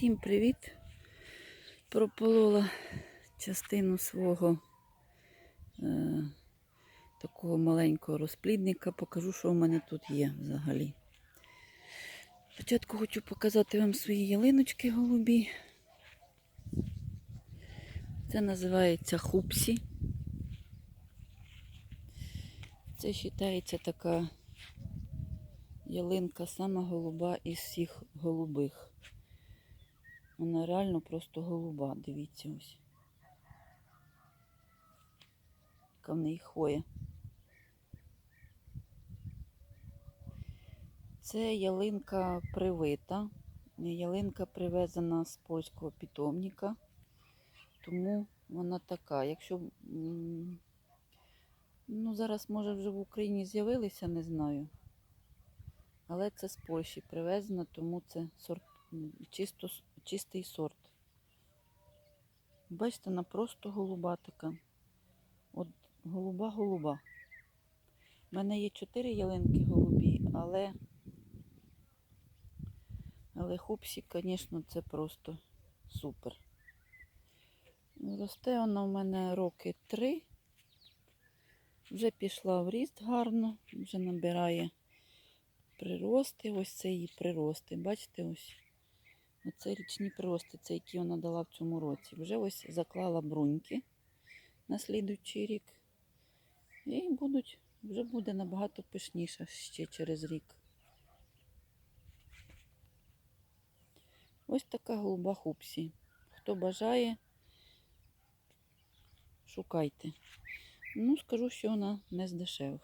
Всім привіт! Прополола частину свого е, такого маленького розплідника. Покажу, що в мене тут є взагалі. Спочатку хочу показати вам свої ялиночки голубі. Це називається хупсі. Це вважається така ялинка сама голуба із всіх голубих. Вона реально просто голуба, дивіться ось. Яка в неї хвоя. Це ялинка привита. Ялинка привезена з польського питомника. Тому вона така. Якщо ну, зараз, може, вже в Україні з'явилися, не знаю. Але це з Польщі привезено, тому це сорт чисто, чистий сорт. Бачите, вона просто голуба така. От голуба-голуба. У мене є чотири ялинки голубі, але, але хупсі, звісно, це просто супер. Росте вона в мене роки три. Вже пішла в ріст гарно, вже набирає прирости. Ось це її прирости. Бачите, ось. Оце річні прирости, це які вона дала в цьому році. Вже ось заклала бруньки на слідуючий рік. І будуть, вже буде набагато пишніша ще через рік. Ось така голуба хупсі. Хто бажає, шукайте. Ну, скажу, що вона не з дешевих.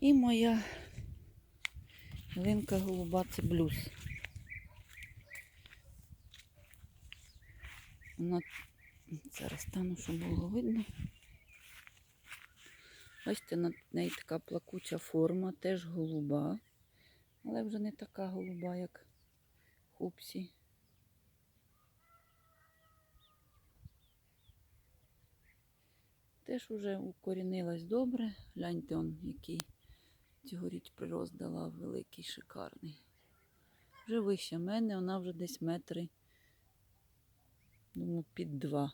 І моя Ялинка голуба це блюз. Вона зараз стану, щоб було видно. Бачите, на неї така плакуча форма, теж голуба, але вже не така голуба, як хупсі. Теж уже укорінилась добре. Гляньте он, який цьогоріч прирост дала великий, шикарний. Вже вище мене, вона вже десь метри, думаю, під два.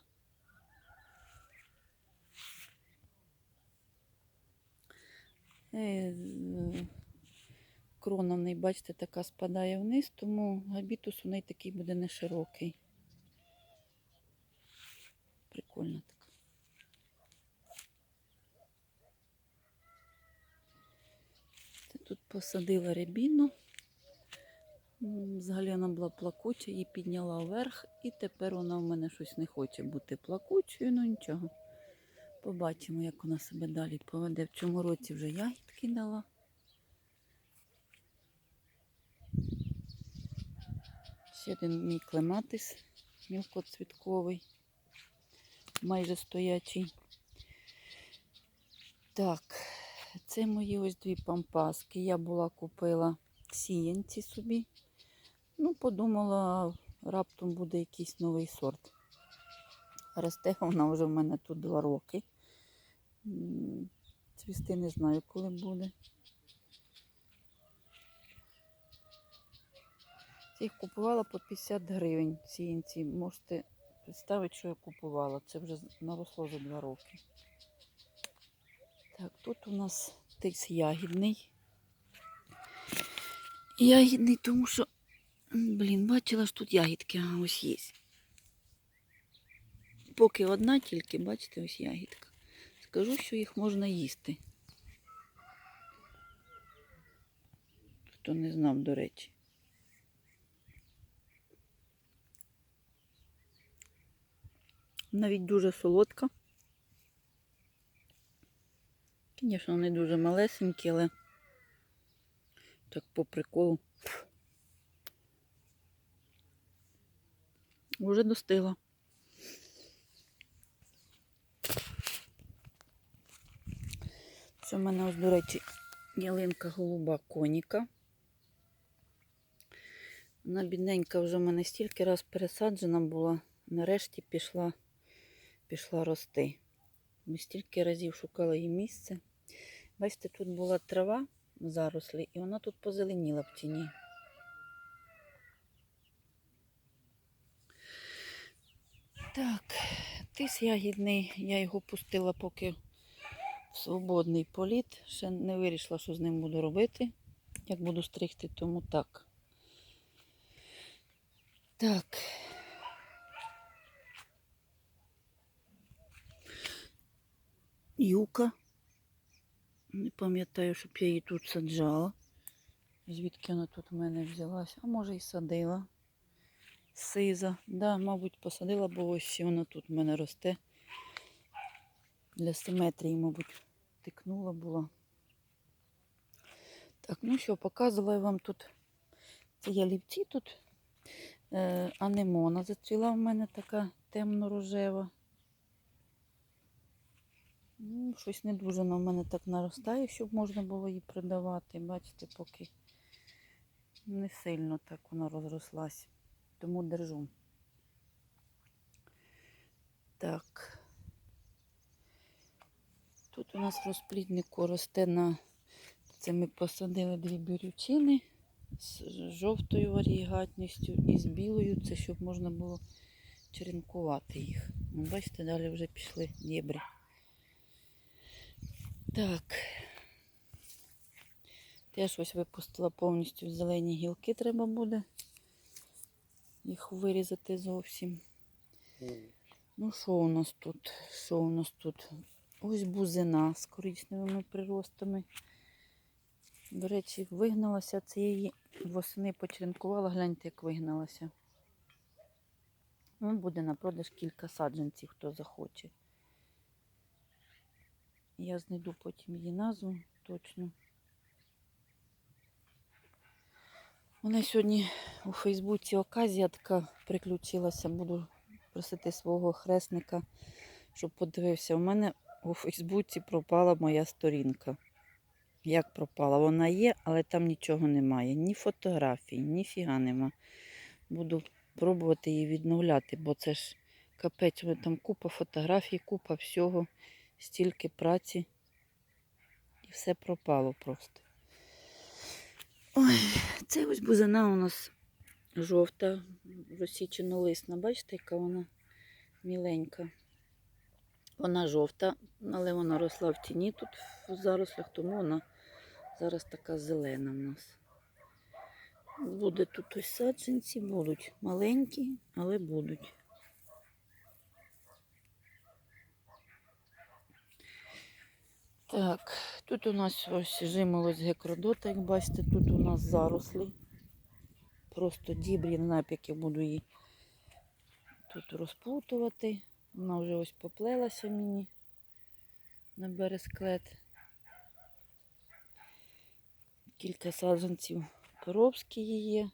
Е, Крона в неї, бачите, така спадає вниз, тому габітус у неї такий буде не широкий. Прикольно така. Це тут посадила рябіну. Взагалі вона була плакуча, її підняла вверх, і тепер вона в мене щось не хоче бути плакучою, ну нічого. Побачимо, як вона себе далі поведе. В цьому році вже ягідки дала. Ще один мій клематис мілкоцвітковий, майже стоячий. Так, це мої ось дві пампаски. Я була купила сіянці собі. Ну, подумала, раптом буде якийсь новий сорт. Росте вона вже в мене тут два роки. Цвісти не знаю, коли буде. Їх купувала по 50 гривень сіянці. Можете представити, що я купувала. Це вже наросло за два роки. Так, тут у нас тис ягідний. Ягідний, тому що, блін, бачила, що тут ягідки ага, ось є. Поки одна тільки, бачите, ось ягідка. Скажу, що їх можна їсти. Хто не знав, до речі. Навіть дуже солодка. Звісно, вони дуже малесенькі, але так по приколу. Уже достигла. Це в мене ось, до речі, ялинка голуба коніка. Вона бідненька вже в мене стільки раз пересаджена була, нарешті пішла, пішла рости. Ми стільки разів шукали її місце. Бачите, тут була трава зарослі, і вона тут позеленіла в тіні. Так, тис ягідний, я його пустила поки в свободний політ. Ще не вирішила, що з ним буду робити. Як буду стригти, тому так. Так. Юка. Не пам'ятаю, щоб я її тут саджала. Звідки вона тут в мене взялась? А може і садила. Сиза. Да, мабуть, посадила, бо ось вона тут в мене росте. Для симетрії, мабуть, тикнула була. Так, ну що, показувала вам тут. Це ялівці тут. Е, анемона зацвіла в мене така темно-рожева. Ну, щось не дуже в мене так наростає, щоб можна було її продавати. Бачите, поки не сильно так вона розрослась. Тому держу. Так. Тут у нас розпліднику росте на. Це ми посадили дві бірючини з жовтою варігатністю і з білою. Це щоб можна було черенкувати їх. Ну, бачите, далі вже пішли дєбрі. Так. Теж ось випустила повністю зелені гілки, треба буде їх вирізати зовсім. Ну, що у нас тут? Що у нас тут? Ось бузина з коричневими приростами. До речі, вигналася цієї восени почеренкувала. Гляньте, як вигналася. Ну, буде на продаж кілька саджанців, хто захоче. Я знайду потім її назву точно. Мене сьогодні у Фейсбуці оказія така приключилася. Буду просити свого хресника, щоб подивився. У мене у Фейсбуці пропала моя сторінка. Як пропала? Вона є, але там нічого немає. Ні фотографій, ні фіга нема. Буду пробувати її відновляти, бо це ж капець, там купа фотографій, купа всього, стільки праці. І все пропало просто. Ой, це ось бузина у нас жовта, розсічено-лисна. Бачите, яка вона міленька. Вона жовта, але вона росла в тіні тут в зарослях, тому вона зараз така зелена в нас. Буде тут ось саджанці, будуть маленькі, але будуть. Так, тут у нас ось жимолость гекродота, як бачите, тут у нас зарослі. Просто дібрі, я буду її тут розплутувати. Вона вже ось поплелася мені на бересклет. Кілька саджанців коробські є.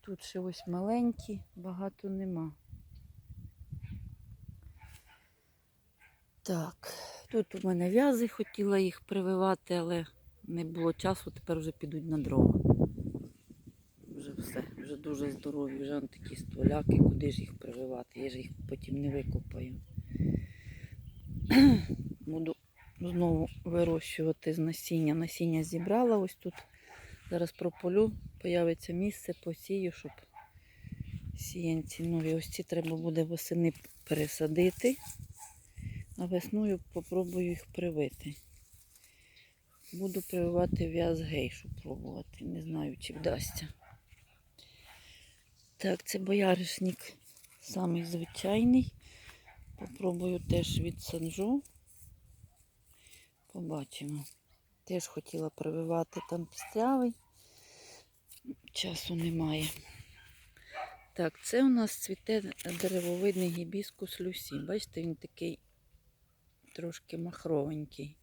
Тут ще ось маленькі, багато нема. Так, тут у мене в'язи, хотіла їх прививати, але не було часу, тепер вже підуть на дрова. Вже все, вже дуже здорові, вже он такі стволяки, куди ж їх прививати, я ж їх потім не викопаю. Буду знову вирощувати з насіння. Насіння зібрала ось тут. Зараз прополю, появиться місце, посію, щоб сіянці нові. Ось ці треба буде восени пересадити. А весною попробую їх привити. Буду прививати в'яз гейшу пробувати. Не знаю, чи вдасться. Так, це бояришник самий звичайний. Попробую теж відсаджу. Побачимо. Теж хотіла прививати там пістрявий. Часу немає. Так, це у нас цвіте деревовидний гібіскус Люсі. Бачите, він такий трошки махровенький.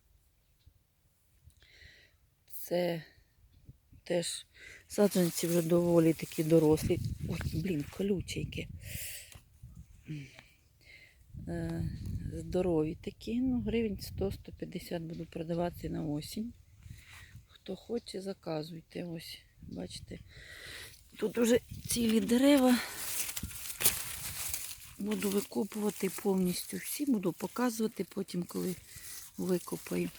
Це теж саджанці вже доволі такі дорослі. Ой, блін, колючейки. Е, Здорові такі, ну, гривень 100-150 буду продавати на осінь. Хто хоче, заказуйте. Ось, бачите, тут вже цілі дерева. Буду викопувати повністю всі, буду показувати потім, коли викопаю.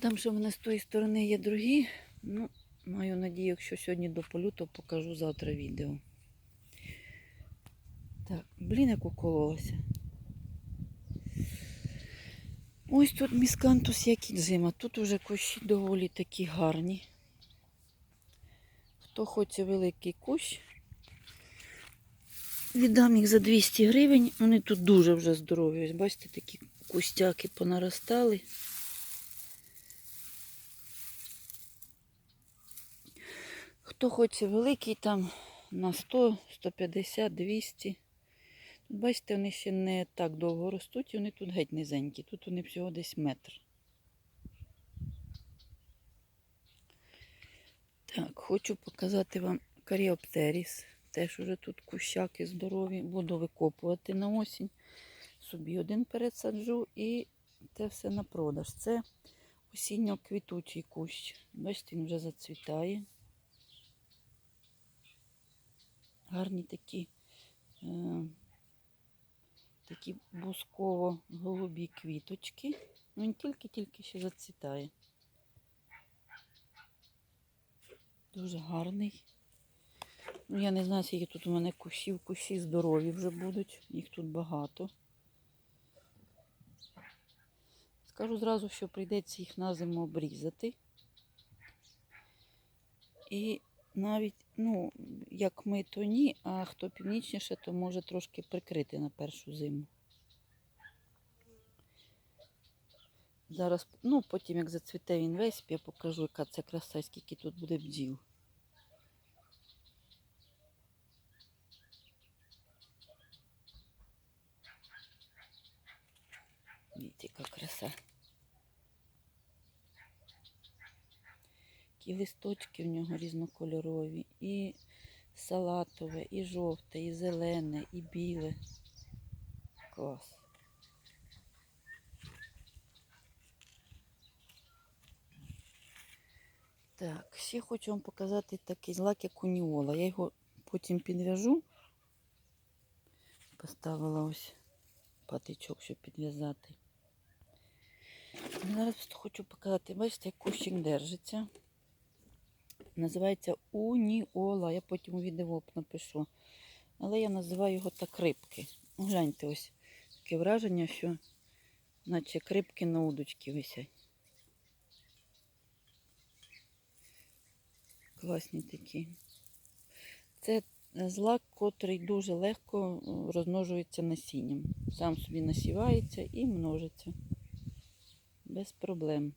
Там ще в мене з тої сторони є другі. Ну, маю надію, якщо сьогодні дополю, то покажу завтра відео. Так, блін, як укололася. Ось тут міскантус якіджима. Тут уже кущі доволі такі гарні. Хто хоче великий кущ, віддам їх за 200 гривень. Вони тут дуже вже здорові. Ось бачите, такі кустяки понаростали. Хто хоче великий, там на 100, 150, 200. Тут, бачите, вони ще не так довго ростуть, і вони тут геть низенькі. Тут вони всього десь метр. Так, хочу показати вам каріоптеріс. Теж уже тут кущаки здорові. Буду викопувати на осінь. Собі один пересаджу і те все на продаж. Це осінньо-квітучий кущ. Бачите, він вже зацвітає. Гарні такі, е, такі бусково-голубі квіточки. Ну, Він тільки-тільки ще зацвітає. Дуже гарний. Ну, я не знаю, скільки тут у мене кущів. Кущі здорові вже будуть. Їх тут багато. Скажу зразу, що прийдеться їх на зиму обрізати. І навіть, ну, як ми, то ні, а хто північніше, то може трошки прикрити на першу зиму. Зараз, ну, потім, як зацвіте він весь, я покажу, яка це краса, скільки тут буде бджіл. Дивіться, яка краса. Такі листочки в нього різнокольорові. І салатове, і жовте, і зелене, і біле. Клас. Так, ще хочу вам показати такий злак, як уніола. Я його потім підв'яжу. Поставила ось патичок, щоб підв'язати. Зараз хочу показати, бачите, як кущик держиться. Називається уніола. Я потім у відео напишу. Але я називаю його так рибки. Гляньте, ось таке враження, що наче крипки на удочці висять. Класні такі. Це злак, котрий дуже легко е, розмножується насінням. Сам собі насівається і множиться. Без проблем.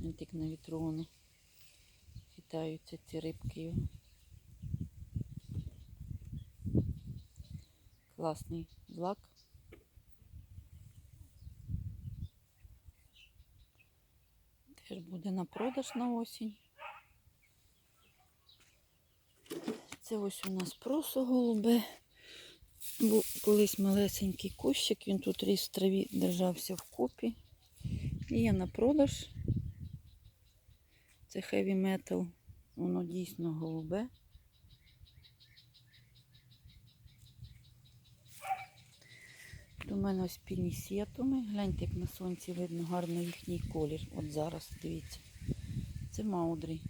Так на вітру воно хитаються ці рибки. Класний злак. Теж буде на продаж на осінь. Це ось у нас просо голубе. Був колись малесенький кущик, він тут ріс в траві, держався в купі. І є на продаж. Це heavy metal. Воно дійсно голубе. Тут у мене ось пінісетуми. Гляньте, як на сонці видно гарно їхній колір. От зараз, дивіться. Це маудрі.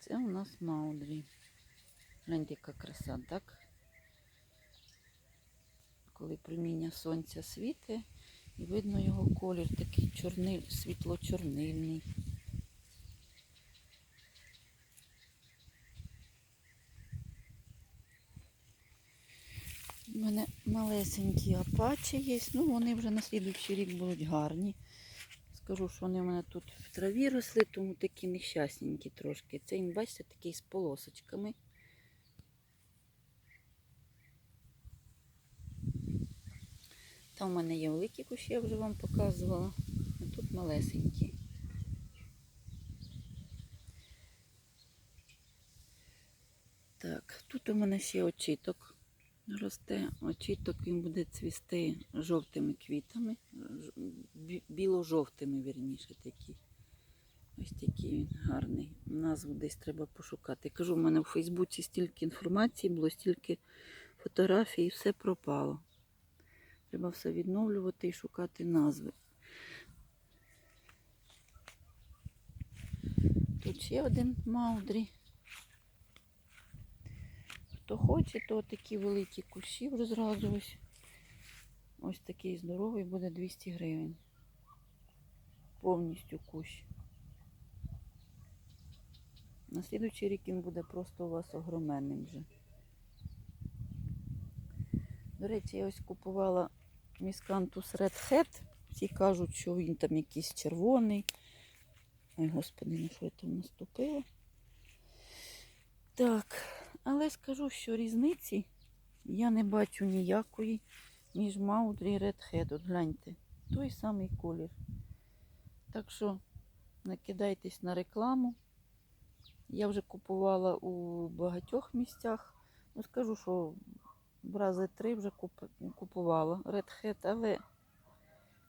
Це у нас маудрі. Гляньте, яка краса, так? Коли проміння сонця світить, і видно його колір такий чорний, світло-чорнильний. У мене малесенькі апачі є. Ну, вони вже на слідуючий рік будуть гарні. Скажу, що вони в мене тут в траві росли, тому такі нещасненькі трошки. Це бачите, такий з полосочками. Там у мене є великі кущі, я вже вам показувала. А тут малесенькі. Так, тут у мене ще очіток росте. Очіток він буде цвісти жовтими квітами, біло-жовтими, вірніше такі. Ось такий він гарний. Назву десь треба пошукати. Кажу, в мене в Фейсбуці стільки інформації було, стільки фотографій, і все пропало. Треба все відновлювати і шукати назви. Тут ще один маудрі. Хто хоче, то такі великі кущі вже зразу ось. Ось такий здоровий буде 200 гривень. Повністю кущ. На слідуючий рік він буде просто у вас огроменним вже. До речі, я ось купувала міскантус Red Всі кажуть, що він там якийсь червоний. Ой, господи, на що я там наступила? Так, але скажу, що різниці я не бачу ніякої між Маудрі і Hat. От гляньте, той самий колір. Так що не кидайтесь на рекламу. Я вже купувала у багатьох місцях. Ну, скажу, що в рази три вже куп- купувала Red Hat, але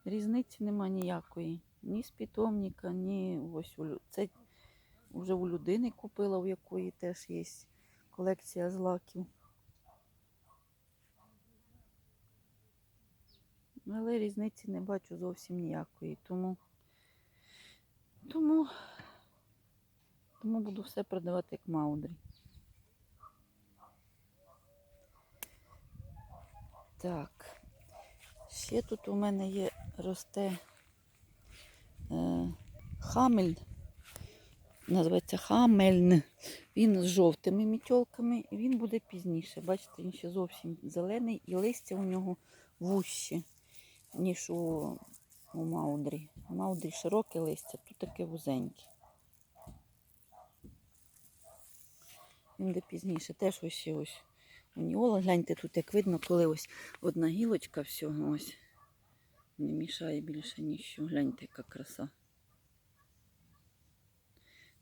різниці нема ніякої. Ні з питомника, ні ось у це вже у людини купила, у якої теж є колекція злаків. Але різниці не бачу зовсім ніякої. Тому, тому, тому буду все продавати як маудрі. Так. Ще тут у мене є росте е, хамель. Називається хамельн. Він з жовтими мітьолками, і він буде пізніше. Бачите, він ще зовсім зелений і листя у нього вужче, ніж у, у Маудрі. У Маудрі широке листя, тут таке вузеньке. Він буде пізніше. Теж ось ще ось уніола. Гляньте, тут як видно, коли ось одна гілочка всього ось. Не мішає більше нічого. Гляньте, яка краса.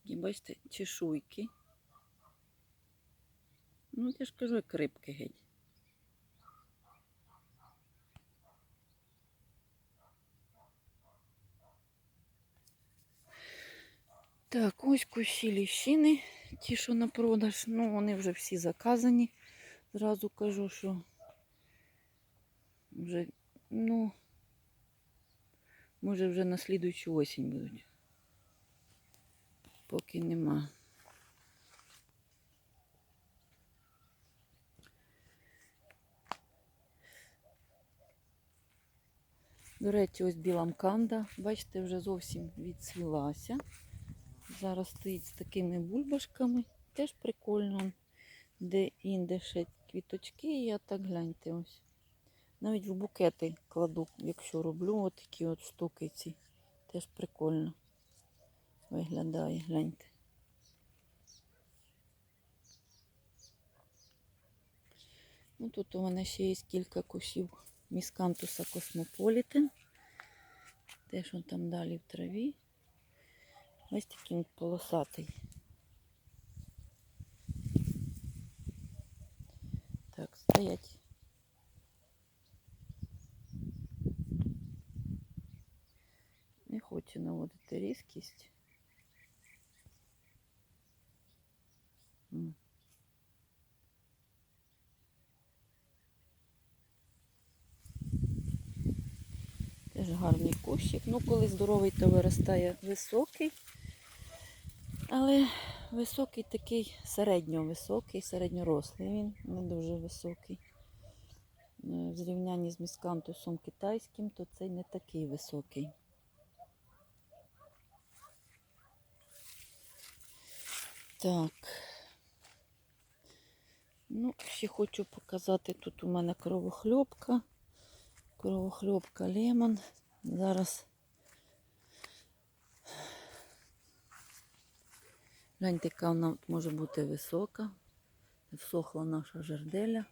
І бачите, чешуйки. Ну, я ж кажу, як рибки геть. Так, ось кущі ліщини, ті, що на продаж. Ну, вони вже всі заказані. Зразу кажу, що вже, ну, може вже на слідуючу осінь будуть. Поки нема. До речі, ось біла мканда. Бачите, вже зовсім відсвілася. Зараз стоїть з такими бульбашками. Теж прикольно. Де інде ще квіточки, і я так гляньте ось. Навіть в букети кладу, якщо роблю отакі от штуки ці. Теж прикольно виглядає, гляньте. Ну, тут у мене ще є кілька кущів міскантуса космополітен. Теж он там далі в траві. Ось такий полосатий. Так, стоять. Не хочу наводити різкість. Теж гарний кущик. Ну, коли здоровий, то виростає високий. Але високий такий середньовисокий, середньорослий він, не дуже високий. Е, В зрівнянні з міскантусом китайським, то цей не такий високий. Так. Ну, ще хочу показати, тут у мене кровохльопка. Кровохльопка лемон. Зараз гляньте, яка вона може бути висока. Всохла наша жерделя.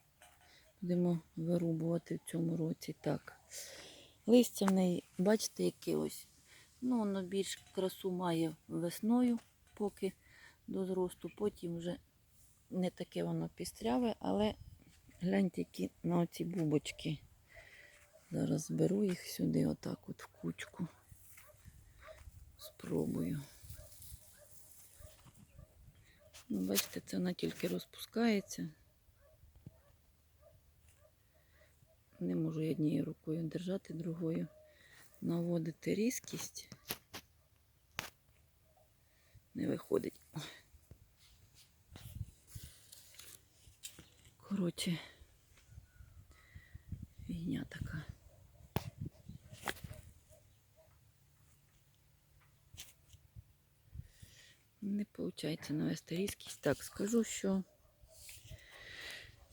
Будемо вирубувати в цьому році. Так. Листя в неї, бачите, яке ось. Ну, воно більш красу має весною, поки до зросту. Потім вже не таке воно пістряве, але гляньте, які на оці бубочки. Зараз зберу їх сюди, отак от в кучку. Спробую. Ну, бачите, це вона тільки розпускається. Не можу я однією рукою держати, другою наводити різкість. Не виходить. Коротше, фігня така. Не виходить навести різкість. Так, скажу, що,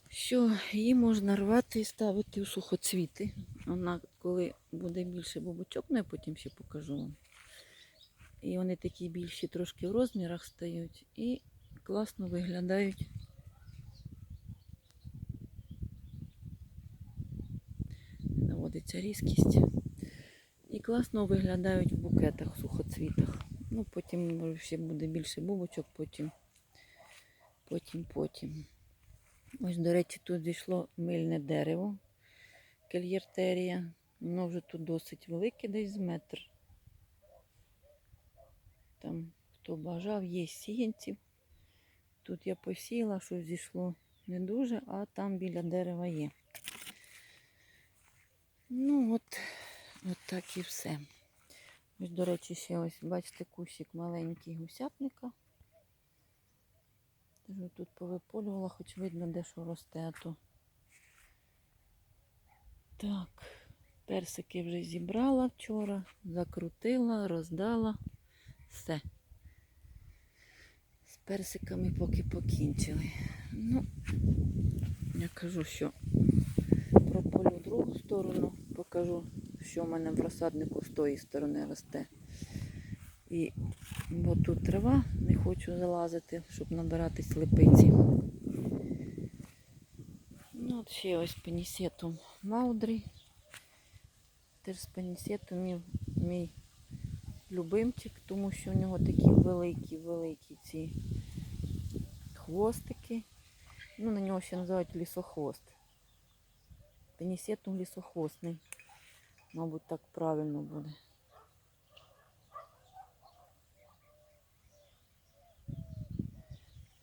що її можна рвати і ставити у сухоцвіти. Вона, коли буде більше бобочок, ну я потім ще покажу вам. І вони такі більші трошки в розмірах стають і класно виглядають. Наводиться різкість. І класно виглядають в букетах, в сухоцвітах. Ну, потім ще буде більше бубочок, потім, потім, потім. Ось, до речі, тут зійшло мильне дерево, кельєртерія. Воно вже тут досить велике, десь метр. Там, хто бажав, є сіянців. Тут я посіяла, що зійшло не дуже, а там біля дерева є. Ну, от, от так і все. Ось, до речі, ще ось, бачите, кущик маленький гусятника. Тут повиполювала, хоч видно, де що росте, а то. Так, персики вже зібрала вчора, закрутила, роздала. Все. З персиками поки покінчили. Ну, я кажу, що прополю другу сторону, покажу, що в мене в розсаднику з тої сторони росте. І бо тут трава, не хочу залазити, щоб набиратись липиці. Ну, от ще ось пенісетум маудрі. Теж з пенісетом мій, мій любимчик, тому що у нього такі великі-великі ці хвостики. Ну, на нього ще називають лісохвост. Пенісетум лісохвостний. Мабуть, так правильно буде.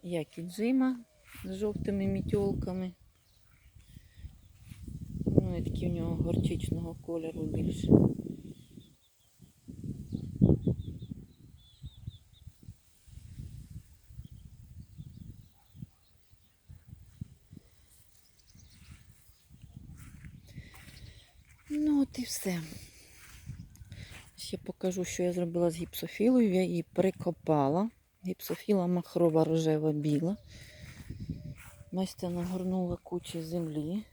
Як і джима з жовтими мітьолками. Ну, і такі в нього горчичного кольору більше. Ну, от і все. Ще покажу, що я зробила з гіпсофілою. Я її прикопала. Гіпсофіла махрова рожева біла. Настя нагорнула кучу землі.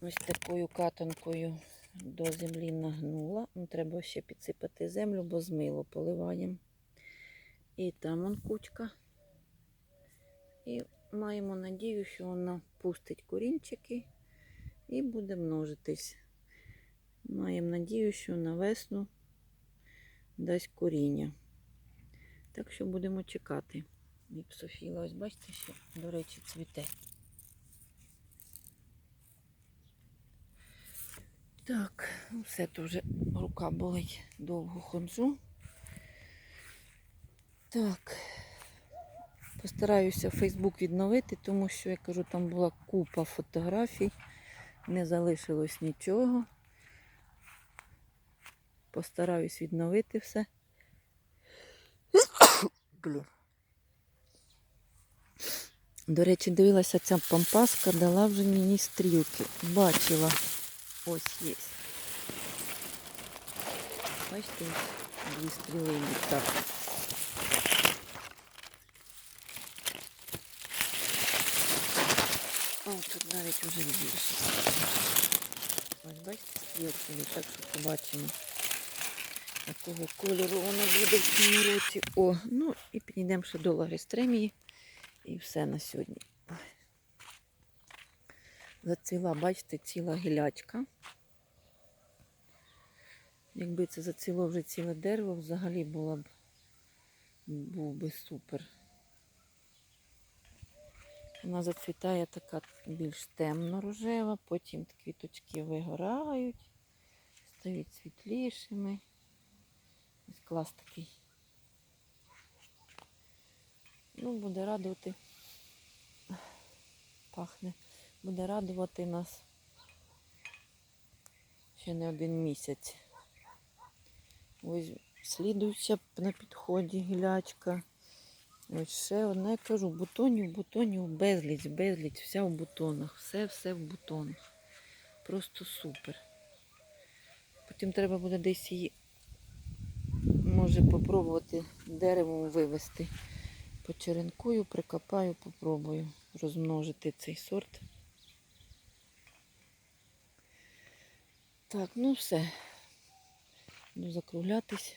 Ось такою катанкою до землі нагнула. Ну, треба ще підсипати землю, бо змило поливаємо. І там он кучка. І маємо надію, що вона пустить корінчики і буде множитись. Маємо надію, що на весну дасть коріння. Так що будемо чекати. Гіпсофіла, ось бачите, ще, до речі, цвіте. Так, ну все, то вже рука болить, довго ходжу. Так, постараюся Фейсбук відновити, тому що, я кажу, там була купа фотографій, не залишилось нічого. Постараюсь відновити все. До речі, дивилася, ця пампаска дала вже мені стрілки. Бачила. Ось є. Бачите, дві стріли так. О, тут навіть вже більше. Ось бачите, стрілки так що побачимо, якого кольору вона буде в цьому році. О, ну і підійдемо ще до лагістремії. І все на сьогодні. Зацвіла, бачите, ціла гілячка. Якби це зацвіло вже ціле дерево, взагалі було б був би супер. Вона зацвітає така більш темно-рожева, потім квіточки вигорають, стають світлішими. Клас такий. Ну, буде радувати. Пахне буде радувати нас ще не один місяць. Ось слідуюча на підході гілячка. Ось ще одне кажу, бутонів, бутонів безліч, безліч, вся в бутонах, все, все в бутонах. Просто супер. Потім треба буде десь її, може, попробувати деревом вивести. Почеренкую, прикопаю, попробую розмножити цей сорт. Так, ну все. Буду закруглятись.